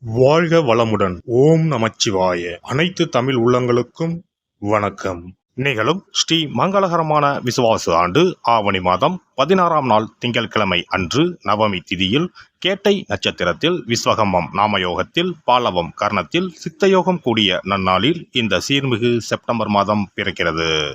வாழ்க வளமுடன். ஓம் நமச்சிவாய. அனைத்து தமிழ் உள்ளங்களுக்கும் வணக்கம். நிகழும் ஸ்ரீ மங்களகரமான விசுவாச ஆண்டு ஆவணி மாதம் பதினாறாம் நாள் திங்கட்கிழமை அன்று நவமி திதியில் கேட்டை நட்சத்திரத்தில் விஸ்வகம்மம் நாமயோகத்தில் பாலவம் கர்ணத்தில் சித்தயோகம் கூடிய நன்னாளில் இந்த சீர்மிகு செப்டம்பர் மாதம் பிறக்கிறது.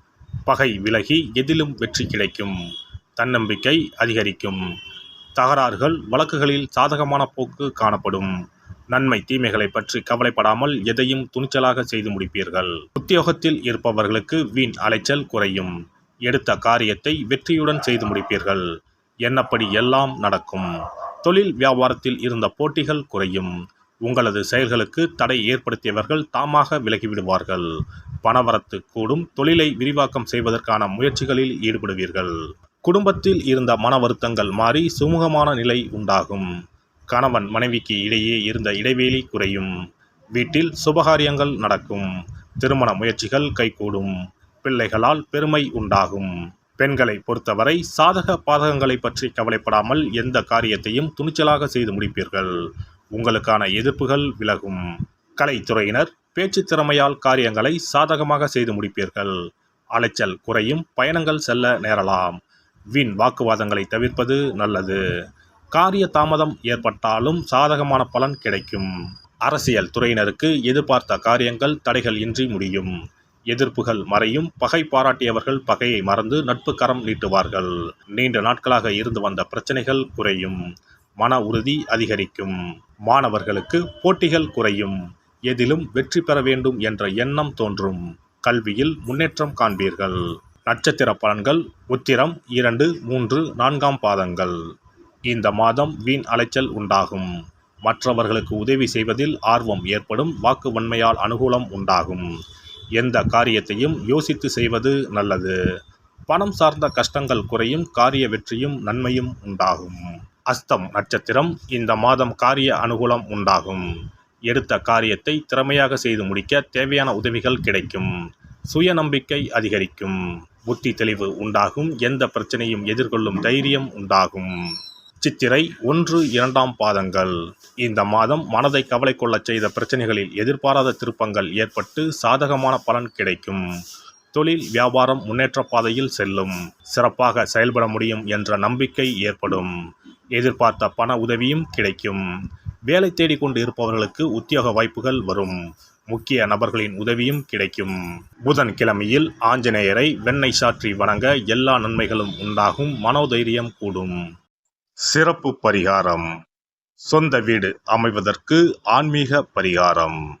பகை விலகி எதிலும் வெற்றி கிடைக்கும். தன்னம்பிக்கை அதிகரிக்கும். தகராறுகள் வழக்குகளில் சாதகமான போக்கு காணப்படும். நன்மை தீமைகளை பற்றி கவலைப்படாமல் எதையும் துணிச்சலாக செய்து முடிப்பீர்கள். உத்தியோகத்தில் இருப்பவர்களுக்கு வீண் அலைச்சல் குறையும். எடுத்த காரியத்தை வெற்றியுடன் செய்து முடிப்பீர்கள். என்னப்படி எல்லாம் நடக்கும். தொழில் வியாபாரத்தில் இருந்த போட்டிகள் குறையும். உங்களது செயல்களுக்கு தடை ஏற்படுத்தியவர்கள் தாமாக விலகிவிடுவார்கள். பணவரத்து கூடும் தொழிலை விரிவாக்கம் செய்வதற்கான முயற்சிகளில் ஈடுபடுவீர்கள். குடும்பத்தில் இருந்த மன வருத்தங்கள் மாறி சுமூகமான நிலை உண்டாகும். கணவன் மனைவிக்கு இடையே இருந்த இடைவெளி குறையும். வீட்டில் சுபகாரியங்கள் நடக்கும். திருமண முயற்சிகள் கைகூடும். பிள்ளைகளால் பெருமை உண்டாகும். பெண்களை பொறுத்தவரை சாதக பாதகங்களை பற்றி கவலைப்படாமல் எந்த காரியத்தையும் துணிச்சலாக செய்து முடிப்பீர்கள். உங்களுக்கான எதிர்ப்புகள் விலகும். கலைத்துறையினர் பேச்சு திறமையால் காரியங்களை சாதகமாக செய்து முடிப்பீர்கள். அலைச்சல் குறையும் பயணங்கள் செல்ல நேரலாம். வீண் வாக்குவாதங்களை தவிர்ப்பது நல்லது. காரிய தாமதம் ஏற்பட்டாலும் சாதகமான பலன் கிடைக்கும். அரசியல் துறையினருக்கு எதிர்பார்த்த காரியங்கள் தடைகள் இன்றி முடியும். எதிர்ப்புகள் மறையும் பகை பாராட்டியவர்கள் பகையை மறந்து நட்பு கரம் நீட்டுவார்கள். நீண்ட நாட்களாக இருந்து வந்த பிரச்சனைகள் குறையும். மன உறுதி அதிகரிக்கும். மாணவர்களுக்கு போட்டிகள் குறையும். எதிலும் வெற்றி பெற வேண்டும் என்ற எண்ணம் தோன்றும். கல்வியில் முன்னேற்றம் காண்பீர்கள். நட்சத்திர பலன்கள் உத்திரம் இரண்டு மூன்று நான்காம் பாதங்கள். இந்த மாதம் வீண் அலைச்சல் உண்டாகும். மற்றவர்களுக்கு உதவி செய்வதில் ஆர்வம் ஏற்படும் வாக்கு வன்மையால் அனுகூலம் உண்டாகும். எந்த காரியத்தையும் யோசித்து செய்வது நல்லது. பணம் சார்ந்த கஷ்டங்கள் குறையும் காரிய வெற்றியும் நன்மையும் உண்டாகும். அஸ்தம் நட்சத்திரம். இந்த மாதம் காரிய அனுகூலம் உண்டாகும். எடுத்த காரியத்தை திறமையாக செய்து முடிக்க தேவையான உதவிகள் கிடைக்கும். சுயநம்பிக்கை அதிகரிக்கும். புத்தி தெளிவு உண்டாகும். எந்த பிரச்சனையும் எதிர்கொள்ளும் தைரியம் உண்டாகும். சித்திரை ஒன்று இரண்டாம் பாதங்கள். இந்த மாதம் மனதை கவலை கொள்ளச் செய்த பிரச்சனைகளில் எதிர்பாராத திருப்பங்கள் ஏற்பட்டு சாதகமான பலன் கிடைக்கும். தொழில் வியாபாரம் முன்னேற்ற பாதையில் செல்லும். சிறப்பாக செயல்பட முடியும் என்ற நம்பிக்கை ஏற்படும். எதிர்பார்த்த பண உதவியும் கிடைக்கும். வேலை தேடிக்கொண்டு இருப்பவர்களுக்கு உத்தியோக வாய்ப்புகள் வரும். முக்கிய நபர்களின் உதவியும் கிடைக்கும். புதன் கிழமையில் ஆஞ்சநேயரை வெண்ணெய் சாற்றி வணங்க எல்லா நன்மைகளும் உண்டாகும். மனோதைரியம் கூடும். சிறப்பு பரிகாரம். சொந்த வீடு அமைவதற்கு ஆன்மீக பரிகாரம்.